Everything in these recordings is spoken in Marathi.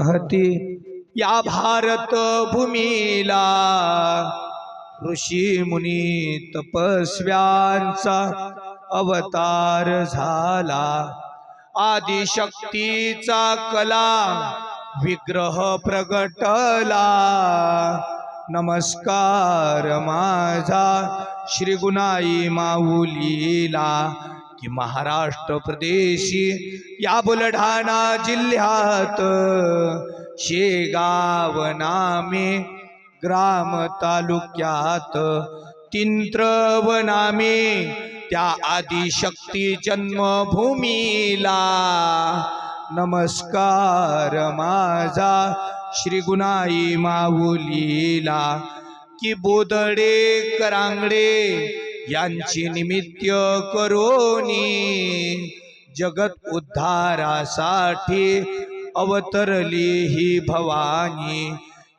हती या भारत भूमीला ऋषी मुनी तपस्व्यांचा अवतार झाला. आदिशक्तीचा कला विग्रह प्रगटला. नमस्कार माझा श्री गुनाई माऊलीला की महाराष्ट्र प्रदेशी या बुलढाणा जिल्ह्यात शेगाव नामे ग्राम तालुक्यात तिंत्रव नामे त्या आदिशक्ती जन्मभूमीला. नमस्कार माझा श्री गुणाई माऊलीला. की बोदडे करांगडे यांची निमित्त करोनी. जगत उद्धारासाठी अवतरली ही भवानी.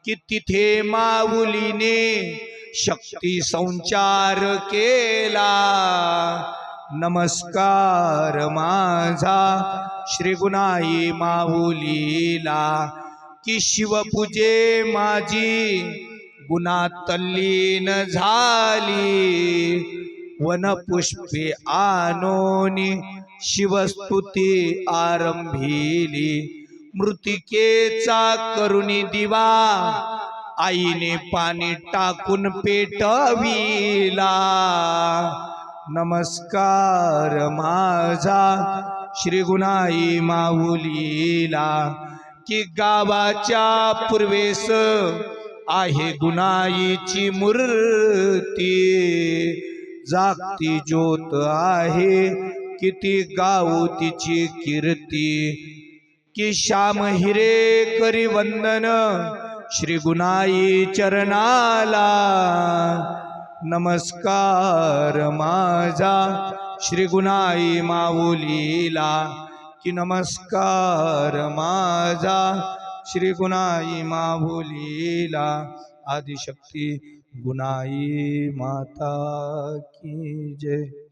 की तिथे माऊलीने शक्ती संचार केला. नमस्कार माझा श्रीगुणाई माऊलीला. की शिवपूजे माझी गुणात तल्लीन झाली. वनपुष्पे आनोनी शिवस्तुती आरंभिली मृतिकेचा करुणी दिवा आईने पाणी टाकून पेटविला। नमस्कार माझा श्री गुणाई माऊलीला की गावाच्या पूर्वेस आहे गुणाईची मूर्ती। जागती ज्योत आहे. किती गाऊ तिची कीर्ती. की श्याम हिरे करी वंदन. श्री गुणाई चरणाला. नमस्कार माझा. श्री गुणाई माऊलीला. की नमस्कार माझा. श्री गुणाई माऊलीला. आदिशक्ती गुनाई माता की जय।